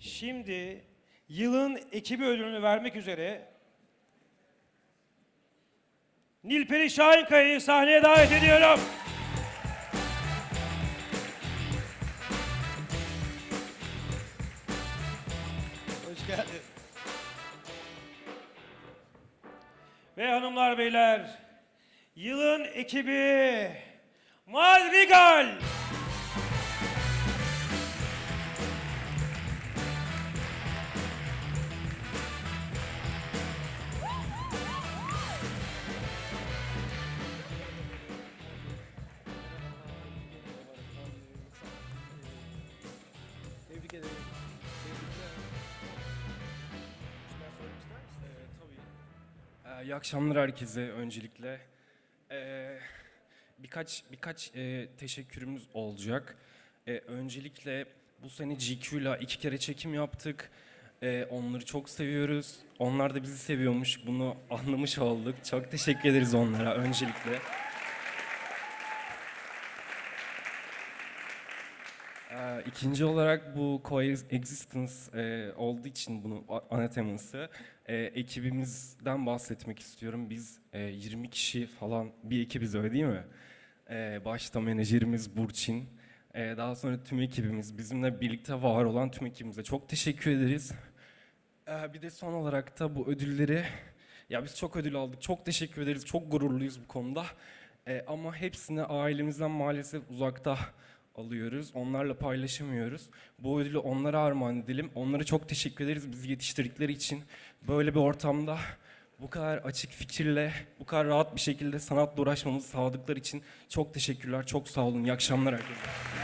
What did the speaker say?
Şimdi yılın ekibi ödülünü vermek üzere Nilperi Şahinkaya'yı sahneye davet ediyorum. Hoş geldin. Ve hanımlar beyler, yılın ekibi Madrigal. Tebrik ederim. Tebrikler. Şeyler söylemek ister misin? Ee, İyi akşamlar herkese öncelikle. Ee, birkaç birkaç e, teşekkürümüz olacak. Ee, öncelikle bu sene GQ'la iki kere çekim yaptık. Ee, onları çok seviyoruz. Onlar da bizi seviyormuş. Bunu anlamış olduk. Çok teşekkür ederiz onlara öncelikle. Ee, ikinci olarak bu coexistence e, olduğu için bunu a- ana teması e, ekibimizden bahsetmek istiyorum. Biz e, 20 kişi falan bir ekibiz öyle değil mi? E, başta menajerimiz Burçin, e, daha sonra tüm ekibimiz, bizimle birlikte var olan tüm ekibimize çok teşekkür ederiz. E, bir de son olarak da bu ödülleri, ya biz çok ödül aldık, çok teşekkür ederiz, çok gururluyuz bu konuda. E, ama hepsini ailemizden maalesef uzakta alıyoruz. Onlarla paylaşamıyoruz. Bu ödülü onlara armağan edelim. Onlara çok teşekkür ederiz bizi yetiştirdikleri için. Böyle bir ortamda bu kadar açık fikirle, bu kadar rahat bir şekilde sanatla uğraşmamızı sağladıkları için çok teşekkürler. Çok sağ olun. İyi akşamlar herkese.